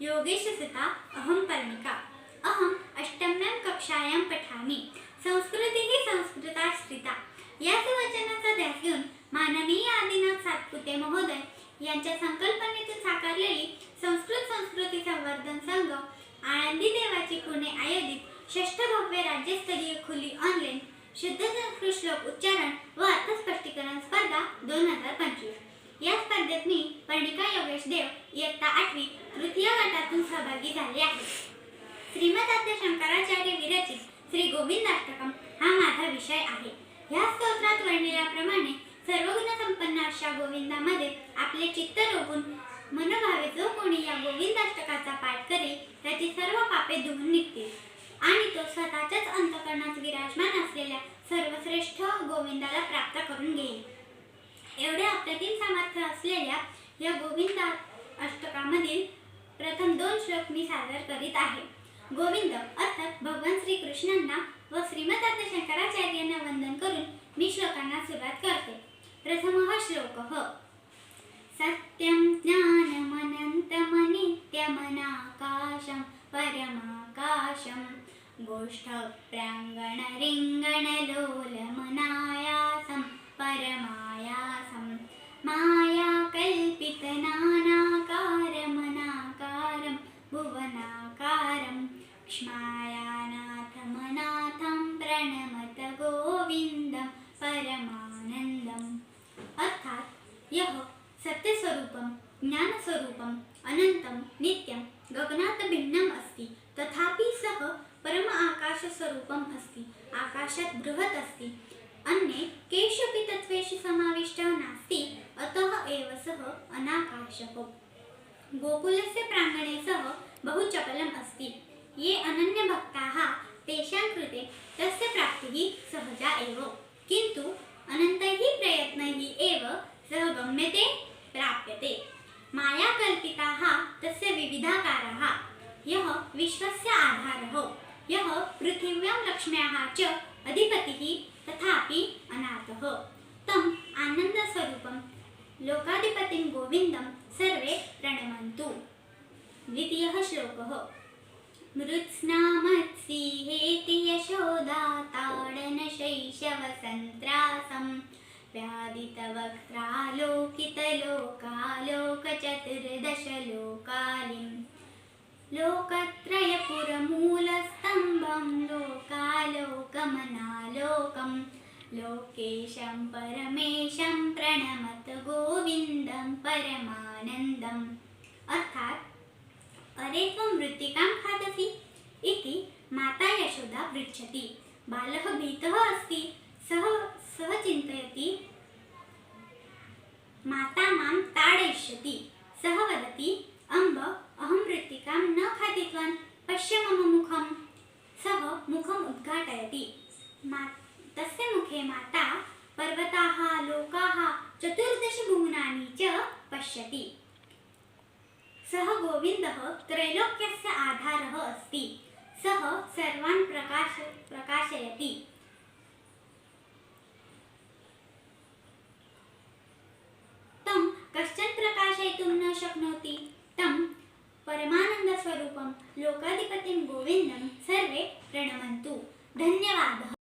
योगेशसता अहं कर्णिका अहम् अष्टम्यां कक्षायां पठामि। संस्कृतिः संस्कृताश्रिता याच वचनाचा ध्यास घेऊन माननीय आदिनाथ सातपुते महोदय यांच्या संकल्पनेतून साकारलेली संस्कृत संस्कृती संवर्धन संघ आनंदी देवाची पुणे आयोजित षष्ठ भव्य राज्यस्तरीय खुली ऑनलाईन शुद्ध संस्कृत श्लोक उच्चारण व आत्मस्पष्टीकरण स्पर्धा दोन हजार पंचवीस. या स्पर्धा पर्णिका योगेश देव इयत्ता आठवी तृतीय गटातून सहभागी झाले आहे श्रीमदात्य शंकराचार्य विरचित श्री गोविंद अष्टकम हा माझा विषय आहे. ह्या स्तोत्रात वर्णिल्याप्रमाणे सर्व गुणसंपन्न अशा गोविंदामध्ये आपले चित्त रोवून मनभावे जो कोणी या गोविंदाष्टकाचा पाठ करेल त्याची सर्व पापे धुवून निघतील. आणि तो स्वतःच्याच अंतकरणात विराजमान असलेल्या सर्वश्रेष्ठ गोविंदाला प्राप्त करून घेईल. एवढे अप्रतिम सामर्थ्य असलेल्या या गोविंदा अष्टकामधील प्रथम दोन श्लोक मी सादर करीत आहे. गोविंद अर्थात भगवान श्री कृष्णांना व श्रीमदात शंकराचार्यांना वंदन करून मी श्लोकांना सुरुवात करते. प्रथम श्लोक ह. सत्यं ज्ञानमनन्तमनित्यमनाकाशं परमाकाशं गोष्ठप्राङ्गणरिङ्गणलोलमनायासं परमायासं मायाकल्पितनानाकारमनाकारं भुवनाकारं क्ष्मायानाथमनाथं प्रणमत गोविन्दं परमानन्दम्। अर्थात यः सत्यस्वरूपं ज्ञानस्वरूपम् अनन्तं नित्यं गगनात् भिन्नम् अस्ति तथापि सः परम आकाशस्वरूपम् अस्ति आकाशात् बृहत् अस्ति। अन्ये केष्वपि तत्त्वेषु समाविष्टः नास्ति। अतः एव सः अनाकाशः गोकुलस्य प्राङ्गणे सः बहु चपलम् अस्ति। ये अनन्यभक्ताः तेषां कृते तस्य प्राप्तिः सहजा एव। किन्तु अनन्तैः प्रयत्नैः एव सः गम्यते प्राप्यते। मायाकल्पिताः तस्य विविधाकाराः। यः विश्वस्य आधारः। यः पृथिव्यां लक्ष्म्याः च अधिपतिः तथापि अनाथः। तम् आनन्दस्वरूपं लोकाधिपतिं गोविन्दं सर्वे प्रणमन्तु। द्वितीयः श्लोकः। मृत्स्नामत्सिहेति यशोदाताडनशैशवसन्त्रासं व्याधितवक्त्रालोकितलोकालोकचतुर्दशलोकालिं लोकत्रयपुरमूलस्तम्भं लोकालोकमनालोकं लोकेशं परमेशं प्रणमत गोविन्दं परमानन्दम्। अर्थात् अरे त्वं मृत्तिकां खादसि इति माता यशोदा पृच्छति। बालः भीतः अस्ति सः सः चिन्तयति माता मां ताडयिष्यति। सः वदति अम्ब अहं मृत्तिकां न खादितवान् पश्य मम मुखं सः मुखम् उद्घाटयति मा तस्य मुखे माता पर्वताः लोकाः चतुर्दशभुवनानि च पश्यति। सः गोविन्दः त्रैलोक्यस्य आधारः अस्ति। सः सर्वान् प्रकाश प्रकाशयति। तं कश्चन प्रकाशयितुं न शक्नोति? तं परमानन्दस्वरूपं लोकाधिपतिं गोविन्दं सर्वे प्रणमन्तु। धन्यवादः।